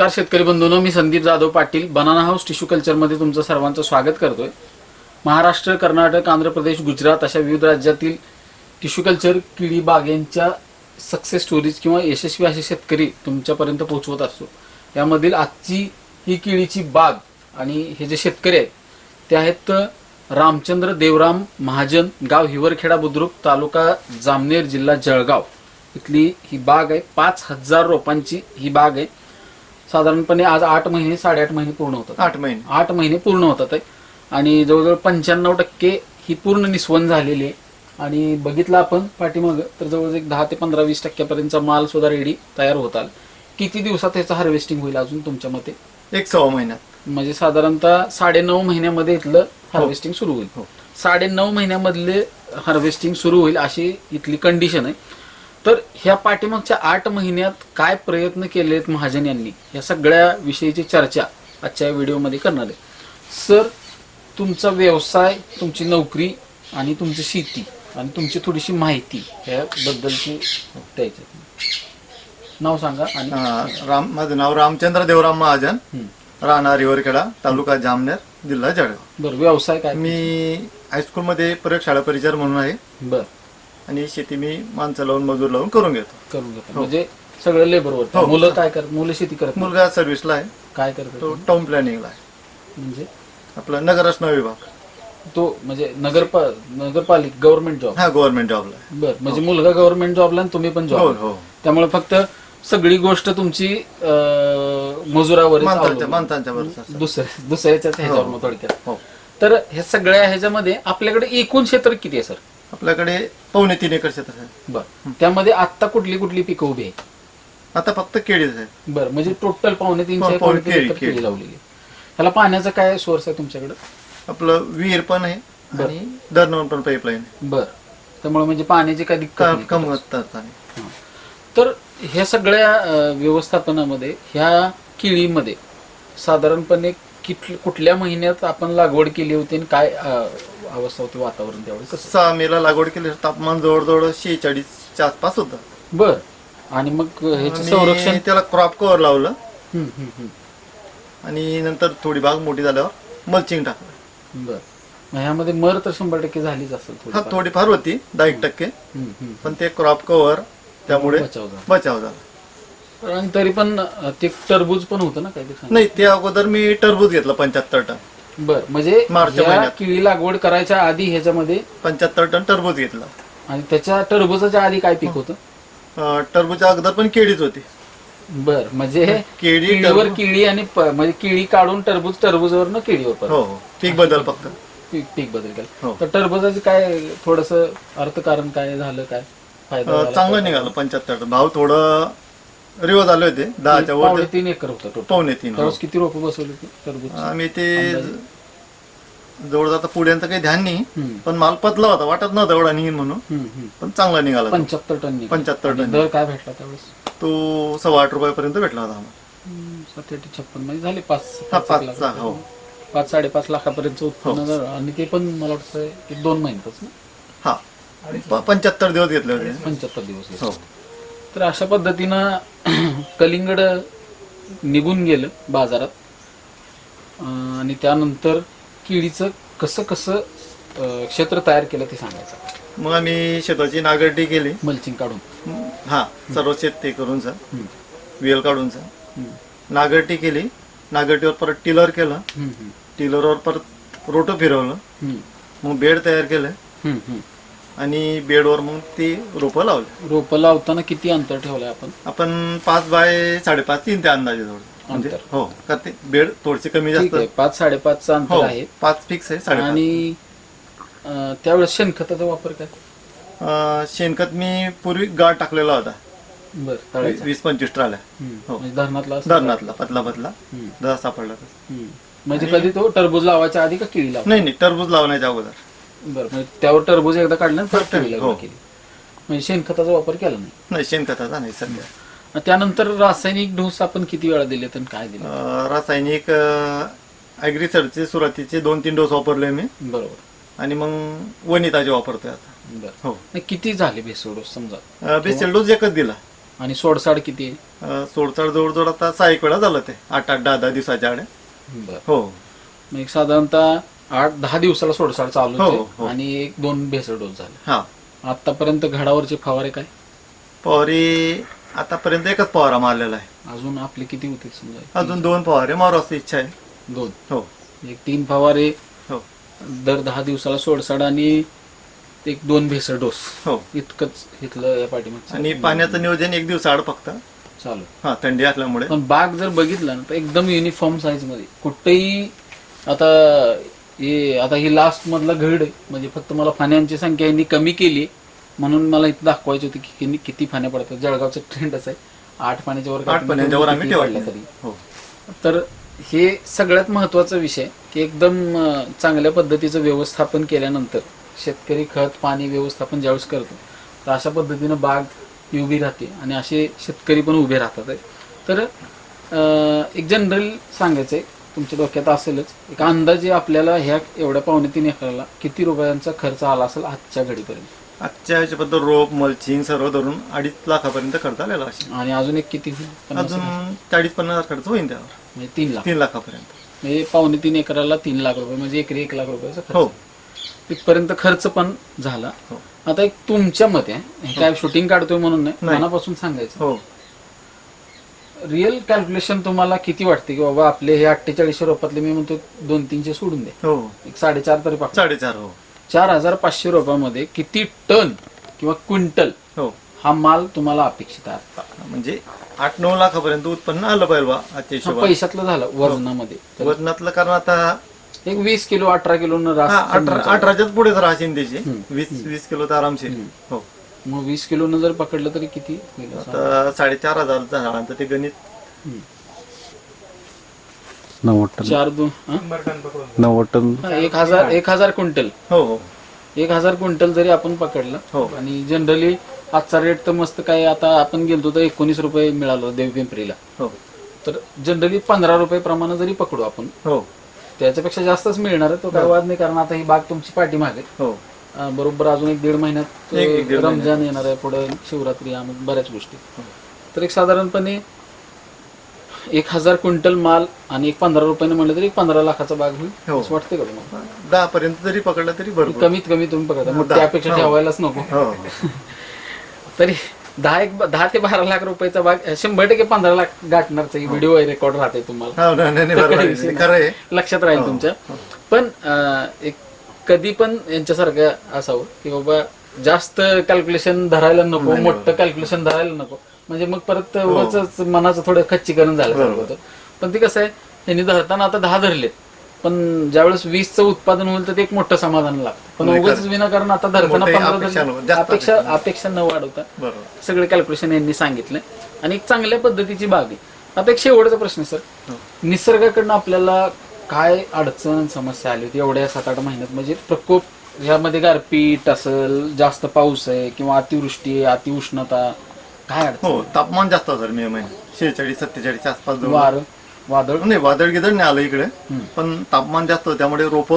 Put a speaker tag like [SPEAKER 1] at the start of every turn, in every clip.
[SPEAKER 1] नमस्कार शेतकरी बंधूंनो. मी Sandeep Jadhav Patil. Banana house tissue कल्चरमध्ये तुमचं सर्वांचं स्वागत करतोय. महाराष्ट्र कर्नाटक आंध्र प्रदेश गुजरात अशा विविध राज्यातील टिश्यू कल्चर किडी बागेंच्या सक्सेस स्टोरीज किंवा यशस्वी असे शेतकरी तुमच्यापर्यंत पोहोचवत असतो. यामधील आजची ही किडीची बाग आणि हे जे शेतकरी आहेत ते आहेत रामचंद्र देवराम महाजन गाव हिवरखेडा बुद्रुक तालुका जामनेर जिल्हा जळगाव. इथली ही बाग आहे. पाच हजार रोपांची ही बाग आहे. साधारणपणे आज आठ महिने साडेआठ महिने पूर्ण होतात.
[SPEAKER 2] आठ महिने.
[SPEAKER 1] आठ महिने पूर्ण होतात आहे. आणि जवळजवळ पंच्याण्णव टक्के ही पूर्ण निस्वन झालेली आहे. आणि बघितलं आपण पाठीमागं तर जवळजवळ एक दहा ते पंधरा वीस टक्क्यापर्यंतचा माल सुद्धा रेडी तयार होताल किती दिवसात याचं हार्वेस्टिंग होईल अजून तुमच्या मते?
[SPEAKER 2] एक सव्वा महिन्यात
[SPEAKER 1] म्हणजे साधारणतः साडे नऊ महिन्यामध्ये इथलं हार्वेस्टिंग सुरू होईल.
[SPEAKER 2] हो.
[SPEAKER 1] साडे नऊ महिन्यामधले हार्वेस्टिंग सुरू होईल अशी इथली कंडिशन आहे. तर ह्या पाठीमागच्या आठ महिन्यात काय प्रयत्न केले आहेत महाजन यांनी? या सगळ्या विषयीची चर्चा आजच्या व्हिडिओमध्ये करणार आहे. सर तुमचा व्यवसाय तुमची नोकरी आणि तुमची शेती आणि तुमची थोडीशी माहिती ह्याबद्दलची द्यायची. नाव सांगा आणि
[SPEAKER 2] राम माझं नाव रामचंद्र देवराम महाजन.
[SPEAKER 1] हं.
[SPEAKER 2] राहणार रिवरखेडा तालुका जामनेर जिल्हा जळगाव.
[SPEAKER 1] बरं व्यवसाय काय?
[SPEAKER 2] मी हायस्कूलमध्ये प्रयोगशाळा परिचार म्हणून आहे.
[SPEAKER 1] बरं.
[SPEAKER 2] आणि शेती मी माणसं लावून मजूर लावून करून घेतो.
[SPEAKER 1] करून घेतात म्हणजे सगळं लेबरवर
[SPEAKER 2] हो.
[SPEAKER 1] मुलं काय करत मुलं शेती करत नाही.
[SPEAKER 2] मुलगा सर्व्हिसला आहे.
[SPEAKER 1] काय करतात
[SPEAKER 2] तो टाउन प्लॅनिंगला आहे.
[SPEAKER 1] म्हणजे?
[SPEAKER 2] आपला नगररचना विभाग.
[SPEAKER 1] तो म्हणजे नगरपा नगरपालिका गव्हर्नमेंट जॉब
[SPEAKER 2] हा गव्हर्नमेंट जॉबला आहे.
[SPEAKER 1] बर. म्हणजे मुलगा गव्हर्नमेंट जॉबला आणि तुम्ही पण
[SPEAKER 2] हो
[SPEAKER 1] जॉब
[SPEAKER 2] हो.
[SPEAKER 1] त्यामुळे फक्त सगळी गोष्ट तुमची अं, मजुरावर
[SPEAKER 2] माणसांच्या माणसांच्या बरोबर
[SPEAKER 1] दुसऱ्या ह्याच्यावर
[SPEAKER 2] हो.
[SPEAKER 1] मग थोडक्यात.
[SPEAKER 2] हो.
[SPEAKER 1] तर हे सगळ्या ह्याच्यामध्ये आपल्याकडे एकूण क्षेत्र किती आहे सर?
[SPEAKER 2] आपल्याकडे पावणे तीन एकर क्षेत्र आहे.
[SPEAKER 1] बर. त्यामध्ये आत्ता कुठली कुठली पिकं उभी आहे
[SPEAKER 2] आता फक्त केळीच आहे
[SPEAKER 1] बर म्हणजे टोटल पावणे
[SPEAKER 2] पावणे
[SPEAKER 1] एकर
[SPEAKER 2] केळी.
[SPEAKER 1] लावलेली आहे. ह्याला पाण्याचा काय सोर्स आहे तुमच्याकडे?
[SPEAKER 2] आपलं विहीर पण आहे आणि धरणं पण पाईपलाईन आहे.
[SPEAKER 1] बर. त्यामुळे म्हणजे पाण्याची काय दिक्कत नाही.
[SPEAKER 2] आहे
[SPEAKER 1] हां. तर ह्या सगळ्या अं, व्यवस्थापनामध्ये ह्या केळीमध्ये साधारणपणे किट कुठल्या महिन्यात आपण लागवड केली होती आणि काय अं, अवस्था होती वातावरण त्यावेळेस कसं?
[SPEAKER 2] सहा मेला लागवड केली तापमान जवळजवळ शेहेचाळीसच्या आसपास होतं.
[SPEAKER 1] बर. आणि मग ह्याचं
[SPEAKER 2] आणि
[SPEAKER 1] संरक्षण?
[SPEAKER 2] त्याला क्रॉप कव्हर लावलं.
[SPEAKER 1] हम्म, हम्म, हम्म.
[SPEAKER 2] आणि नंतर थोडी बाग मोठी झाल्यावर मल्चिंग टाकलं.
[SPEAKER 1] बर. मग ह्यामध्ये मर तर शंभर टक्के झालीच असेल
[SPEAKER 2] हा
[SPEAKER 1] थोडीफार.
[SPEAKER 2] थोडीफार होती दहा एक टक्के.
[SPEAKER 1] हम्म, हम्म.
[SPEAKER 2] पण ते क्रॉप कव्हर त्यामुळे
[SPEAKER 1] बचाव झाला.
[SPEAKER 2] बचाव झाला.
[SPEAKER 1] आणि तरी पण अं, ते टरबूज पण होतं ना सांगा.
[SPEAKER 2] नाही ते अगोदर मी टरबूज घेतलं पंच्याहत्तर टन.
[SPEAKER 1] बर म्हणजे
[SPEAKER 2] मार्च
[SPEAKER 1] ह्या
[SPEAKER 2] महिन्यात.
[SPEAKER 1] केळी लागवड करायच्या आधी ह्याच्यामध्ये
[SPEAKER 2] पंच्याहत्तर टन टरबूज घेतलं.
[SPEAKER 1] आणि त्याच्या टरबूजाच्या आधी काय पीक होतं?
[SPEAKER 2] अं, टरबूजच्या अगोदर पण केळीच होती.
[SPEAKER 1] बर म्हणजे
[SPEAKER 2] केळी
[SPEAKER 1] केळीवर
[SPEAKER 2] टरबूज
[SPEAKER 1] केळी आणि प- म्हणजे केळी काढून टरबूज टरबूजवर केळीवर परत.
[SPEAKER 2] हो हो. पीक बदल फक्त.
[SPEAKER 1] पीक पीक बदल केला.
[SPEAKER 2] हो.
[SPEAKER 1] तर टरबूजाचे काय थोडस अर्थकारण काय झालं काय फायदा
[SPEAKER 2] अं,
[SPEAKER 1] झाला?
[SPEAKER 2] चांगलं निघालं पंच्याहत्तर टन. भाव थोडं रिवर्स आले होते दहाच्या वर
[SPEAKER 1] पावणे तीन एकर होतं टोटल
[SPEAKER 2] पावणे तीन हो.
[SPEAKER 1] त्यावेळेस किती रोपं बसवली होती टरबूज
[SPEAKER 2] आम्ही ते जवळ जाता पुढ्यांचं काही ध्यान नाही. पण माल पतला होता वाटत नव्हता एवढा निघीन म्हणून. पण चांगला निघाला.
[SPEAKER 1] पंच्याहत्तर टन.
[SPEAKER 2] 75 टन.
[SPEAKER 1] दर काय भेटला त्यावेळेस
[SPEAKER 2] तो सव्वा आठ रुपयापर्यंत भेटला होता आम्हाला
[SPEAKER 1] हम्म, सात आठ छप्पन म्हणजे झाले पाच
[SPEAKER 2] हा,
[SPEAKER 1] पाच
[SPEAKER 2] हो.
[SPEAKER 1] पाच साडेपाच लाखापर्यंत उत्पन्न झालं आणि ते पण मला वाटतं एक दोन महिन्यातच ना
[SPEAKER 2] हा पंच्याहत्तर दिवस घेतले होते
[SPEAKER 1] पंच्याहत्तर दिवस
[SPEAKER 2] हो.
[SPEAKER 1] तर अशा पद्धतीनं कलिंगड निघून गेलं बाजारात आणि त्यानंतर केळीचं कसं कसं अं, क्षेत्र तयार केलं ते सांगायचं.
[SPEAKER 2] मग आम्ही शेताची नागरटी केली.
[SPEAKER 1] मल्चिंग काढून.
[SPEAKER 2] हा सर्व शेत ते करून सर
[SPEAKER 1] हम्म,
[SPEAKER 2] वेल काढून सर
[SPEAKER 1] हम्म,
[SPEAKER 2] नागरटी केली. नागरटीवर परत टिलर केलं.
[SPEAKER 1] हम्म, हम्म,
[SPEAKER 2] टिलरवर परत रोटो फिरवलं.
[SPEAKER 1] हम्म,
[SPEAKER 2] मग बेड तयार केलं.
[SPEAKER 1] हम्म, हम्म.
[SPEAKER 2] आणि बेडवर मग ती रोपं लावली.
[SPEAKER 1] रोपं लावताना किती अंतर ठेवलंय आपण?
[SPEAKER 2] आपण पाच बाय साडेपाच तीन ते अंदाजे जवळ म्हणजे
[SPEAKER 1] अंतर.
[SPEAKER 2] हो का ते बेड कमी
[SPEAKER 1] ठीक
[SPEAKER 2] जास्त
[SPEAKER 1] आहे पाच साडेपाचचं
[SPEAKER 2] हो
[SPEAKER 1] अंतर आहे.
[SPEAKER 2] पाच फिक्स आहे साडेपाच.
[SPEAKER 1] आणि अं, त्यावेळेस शेणखताचा वापर काय?
[SPEAKER 2] शेणखत मी पूर्वी गाळ टाकलेला होता.
[SPEAKER 1] बर तळायचा.
[SPEAKER 2] वीस पंचवीस ट्राल्या.
[SPEAKER 1] हम्म,
[SPEAKER 2] हो.
[SPEAKER 1] म्हणजे धरणातला असं?
[SPEAKER 2] धरणातला पतला पतला.
[SPEAKER 1] हम्म,
[SPEAKER 2] दहा सापडला.
[SPEAKER 1] हम्म. म्हणजे कधी तो टरबूज लावायच्या आधी का केळी लावा
[SPEAKER 2] नाही नाही टरबूज लावण्याच्या अगोदर.
[SPEAKER 1] बरं म्हणजे त्यावर टरबूज एकदा काढलं आणि परत
[SPEAKER 2] परत
[SPEAKER 1] केळी
[SPEAKER 2] हो.
[SPEAKER 1] केली. म्हणजे शेणखताचा वापर केला नाही.
[SPEAKER 2] नाही शेणखताचा नाही सध्या.
[SPEAKER 1] त्यानंतर रासायनिक डोस आपण किती वेळा दिले आणि काय दिले
[SPEAKER 2] अं, रासायनिक ॲग्रिसरचे सुरुवातीचे दोन तीन डोस वापरले मी.
[SPEAKER 1] बरोबर.
[SPEAKER 2] आणि मग वनिताचे वापरतोय आता.
[SPEAKER 1] बरं.
[SPEAKER 2] हो.
[SPEAKER 1] नाही, किती झाले बेसो डोस समजा?
[SPEAKER 2] अं, बेसल डोस एकच दिला.
[SPEAKER 1] आणि सोडसाड किती?
[SPEAKER 2] अं, सोडचाड जवळजवळ आता सहा एक वेळा झालं ते. आठ आठ दहा दहा दिवसाच्या आड.
[SPEAKER 1] बरं.
[SPEAKER 2] हो.
[SPEAKER 1] मग एक साधारणतः आठ दहा दिवसाला सोडसाड चालू
[SPEAKER 2] हो,
[SPEAKER 1] होते
[SPEAKER 2] हो.
[SPEAKER 1] आणि एक दोन भेसळ डोस झाले.
[SPEAKER 2] हा.
[SPEAKER 1] आतापर्यंत घडावरचे फवारे काय?
[SPEAKER 2] फवारी आतापर्यंत एकच फवारा मारलेला आहे.
[SPEAKER 1] अजून आपले किती होते समजा?
[SPEAKER 2] अजून दोन फवारे मारू असं इच्छा आहे.
[SPEAKER 1] दोन?
[SPEAKER 2] हो.
[SPEAKER 1] एक तीन फवारे
[SPEAKER 2] हो.
[SPEAKER 1] दर दहा दिवसाला सोडसाड आणि एक दोन भेसळ डोस.
[SPEAKER 2] हो.
[SPEAKER 1] इतकंच इथलं या पाठीमागचं.
[SPEAKER 2] आणि पाण्याचं नियोजन एक दिवस आड फक्त.
[SPEAKER 1] चालू.
[SPEAKER 2] हा थंडी असल्यामुळे.
[SPEAKER 1] पण बाग जर बघितला ना तर एकदम युनिफॉर्म साईजमध्ये. कुठेही आता हे आता ही लास्ट मधला घड आहे. म्हणजे फक्त मला फाण्यांची संख्या यांनी कमी केली म्हणून मला इथं दाखवायची होती की किती फाण्या पडतात. जळगावचं ट्रेंड असं आहे. आठ पाण्याच्या वर
[SPEAKER 2] आठ पाण्याच्यावर आम्ही
[SPEAKER 1] किती पडल्या
[SPEAKER 2] ठेवले
[SPEAKER 1] तरी.
[SPEAKER 2] हो.
[SPEAKER 1] तर हे सगळ्यात महत्त्वाचा विषय की एकदम चांगल्या पद्धतीचं व्यवस्थापन केल्यानंतर शेतकरी खत पाणी व्यवस्थापन ज्यावेळेस करतो तर अशा पद्धतीनं बाग उभी राहते आणि असे शेतकरी पण उभे राहतात. तर एक जनरल सांगायचं आहे तुमच्या डोक्यात असेलच एक अंदाजे आपल्याला ह्या एवढ्या पावणे तीन एकराला किती रुपयांचा खर्च आला असेल आजच्या घडीपर्यंत?
[SPEAKER 2] आजच्या ह्याच्याबद्दल रोप मल्चिंग सर्व धरून अडीच लाखापर्यंत खर्च आलेला असेल.
[SPEAKER 1] आणि अजून एक किती होईल? पन्नास हजार?
[SPEAKER 2] अजून चाळीस पन्नास हजार खर्च होईल त्यावर.
[SPEAKER 1] म्हणजे तीन लाख.
[SPEAKER 2] तीन लाखापर्यंत.
[SPEAKER 1] म्हणजे पावणे तीन एकराला तीन लाख रुपये म्हणजे एकरी एक लाख रुपयाचा खर्च.
[SPEAKER 2] हो.
[SPEAKER 1] इथपर्यंत खर्च पण झाला.
[SPEAKER 2] हो.
[SPEAKER 1] आता एक तुमच्या मते हे काय शूटिंग काढतोय म्हणून नाही
[SPEAKER 2] नाही.
[SPEAKER 1] मनापासून सांगायचं.
[SPEAKER 2] हो.
[SPEAKER 1] रिअल कॅल्क्युलेशन तुम्हाला किती वाटते की बाबा आपले हे अठ्ठेचाळीसशे रुपयातले मी म्हणतो दोन तीनशे सोडून दे.
[SPEAKER 2] हो.
[SPEAKER 1] एक साडेचार तरी पाच
[SPEAKER 2] साडेचार हो.
[SPEAKER 1] चार हजार पाचशे रुपयामध्ये किती टन किंवा क्विंटल
[SPEAKER 2] हो.
[SPEAKER 1] हा माल तुम्हाला अपेक्षित आहे
[SPEAKER 2] म्हणजे आठ नऊ लाखापर्यंत उत्पन्न आलं पाहिजे बा आजच्या
[SPEAKER 1] हा पैशातलं झालं वजनामध्ये. तर
[SPEAKER 2] वजनातलं कारण आता
[SPEAKER 1] एक वीस किलो अठरा किलो
[SPEAKER 2] हा, अठरा अठराच्याच पुढेच राहशील त्याची. वीस वीस किलो तर आरामशीर. हो.
[SPEAKER 1] मग वीस किलो जर पकडलं तरी किती होईल असं?
[SPEAKER 2] आता साडेचार हजार झाडांचं ते गणित.
[SPEAKER 1] हम्म.
[SPEAKER 3] नव्वद टन.
[SPEAKER 1] चार दोन हा?
[SPEAKER 3] नव्वद टन.
[SPEAKER 1] हा, एक हजार एक हजार क्विंटल.
[SPEAKER 2] हो हो.
[SPEAKER 1] एक हजार क्विंटल जरी आपण पकडलं
[SPEAKER 2] हो.
[SPEAKER 1] आणि जनरली आजचा रेट तर मस्त काय आता आपण गेलतो तर एकोणीस रुपये मिळालो देव पिंपरीला.
[SPEAKER 2] हो.
[SPEAKER 1] तर जनरली पंधरा रुपये प्रमाणे जरी पकडू आपण
[SPEAKER 2] हो.
[SPEAKER 1] त्याच्यापेक्षा जास्तच मिळणार आहे तो काय वाद नाही कारण आता ही बाग तुमची पाठीमागे.
[SPEAKER 2] हो.
[SPEAKER 1] अं, बरोबर अजून एक दीड महिन्यात
[SPEAKER 2] एक- एक दीड
[SPEAKER 1] रमजान येणार आहे पुढे शिवरात्री मग बऱ्याच गोष्टी. तर एक साधारणपणे एक हजार क्विंटल माल आणि एक पंधरा रुपयाने म्हणलं तरी एक पंधरा लाखाचा बाग होईल
[SPEAKER 2] हो.
[SPEAKER 1] असं वाटतं का तुम्हाला?
[SPEAKER 2] दहा पर्यंत जरी पकडलं तरी बरोबर
[SPEAKER 1] कमीत कमी तुम्ही पकडता मग
[SPEAKER 2] दहा.
[SPEAKER 1] त्यापेक्षा
[SPEAKER 2] हो.
[SPEAKER 1] ठेवायलाच नको.
[SPEAKER 2] हो.
[SPEAKER 1] तरी दहा एक दहा ते बारा लाख रुपयाचा भाग शंभर टक्के पंधरा लाख गाठणारचा रेकॉर्ड रेकॉर्ड राहते तुम्हाला.
[SPEAKER 2] हो नाही, नाही नाही, बरोबर आहे. खरं आहे.
[SPEAKER 1] लक्षात राहील तुमच्या. पण अं, एक कधी पण यांच्यासारखं असावं की बाबा जास्त कॅल्क्युलेशन धरायला नको मोठं कॅल्क्युलेशन धरायला नको. म्हणजे मग परत उगाचच मनाचं थोडं खच्चीकरण झालं होतं. पण ते कसं आहे यांनी धरताना आता दहा धरलेत. पण ज्यावेळेस वीसचं उत्पादन होईल तर ते एक मोठं समाधान लागतं. पण उगाच विनाकारण आता धरताना पंधरा
[SPEAKER 2] अपेक्षा
[SPEAKER 1] धरले. अपेक्षा न वाढवता सगळे कॅल्क्युलेशन यांनी सांगितलंय आणि एक चांगल्या पद्धतीची बाग आहे. आता एक शेवटचा प्रश्न आहे
[SPEAKER 2] हो.
[SPEAKER 1] सर निसर्गाकडनं आपल्याला काय अडचण समस्या आली होती एवढ्या सात आठ महिन्यात? म्हणजे प्रकोप ह्यामध्ये गारपीट असेल जास्त पाऊस आहे किंवा अतिवृष्टी अतिउष्णता काय अडचण?
[SPEAKER 2] हो तापमान जास्त होतं मे महिन्यात. शेहेचाळीस सत्तेचाळीसच्या आसपास जवळ.
[SPEAKER 1] वार वादळ?
[SPEAKER 2] नाही वादळ गिदळ नाही आलं इकडे. पण तापमान जास्त होतं त्यामुळे रोप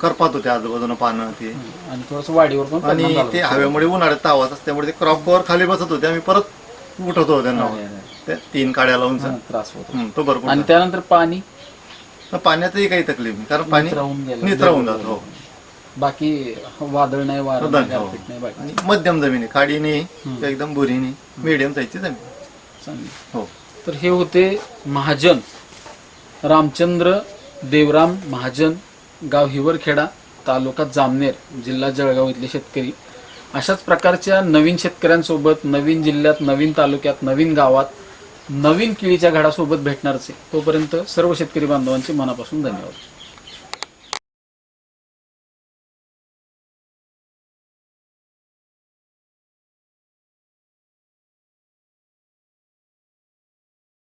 [SPEAKER 2] करपात होते आजूबाजूला पानं ते.
[SPEAKER 1] आणि थोडस वाढीवर पण परिणाम
[SPEAKER 2] आणि
[SPEAKER 1] झाला
[SPEAKER 2] ते. हवेमुळे उन्हाळ्यात तावात असल्यामुळे ते क्रॉप कव्हर खाली बसत होते. आम्ही परत उठवतो त्यांना.
[SPEAKER 1] आहे, आहे.
[SPEAKER 2] ते तीन काड्या लावून
[SPEAKER 1] हा, त्रास होतो
[SPEAKER 2] हम्म, तो भरपूर
[SPEAKER 1] आणि त्यानंतर पाणी?
[SPEAKER 2] झाला. पाण्याचंही काही तकलीफ नाही कारण पाणी
[SPEAKER 1] निचरावून गेलं.
[SPEAKER 2] निचरावून जातो हो.
[SPEAKER 1] बाकी वादळ नाही वारं नाही
[SPEAKER 2] हो.
[SPEAKER 1] गारपीट नाही बाकी.
[SPEAKER 2] आणि मध्यम जमीन आहे खाडी नाही एकदम बुरी नाही मिडियम साईजची जमीन.
[SPEAKER 1] चांगली.
[SPEAKER 2] हो.
[SPEAKER 1] तर हे होते महाजन. रामचंद्र देवराम महाजन गाव हिवरखेडा तालुका जामनेर जिल्हा जळगाव इथले शेतकरी. अशाच प्रकारच्या नवीन शेतकऱ्यांसोबत नवीन जिल्ह्यात नवीन तालुक्यात नवीन गावात नवीन किळीच्या घडासोबत भेटणारच. आहे तोपर्यंत सर्व शेतकरी बांधवांचे मनापासून धन्यवाद.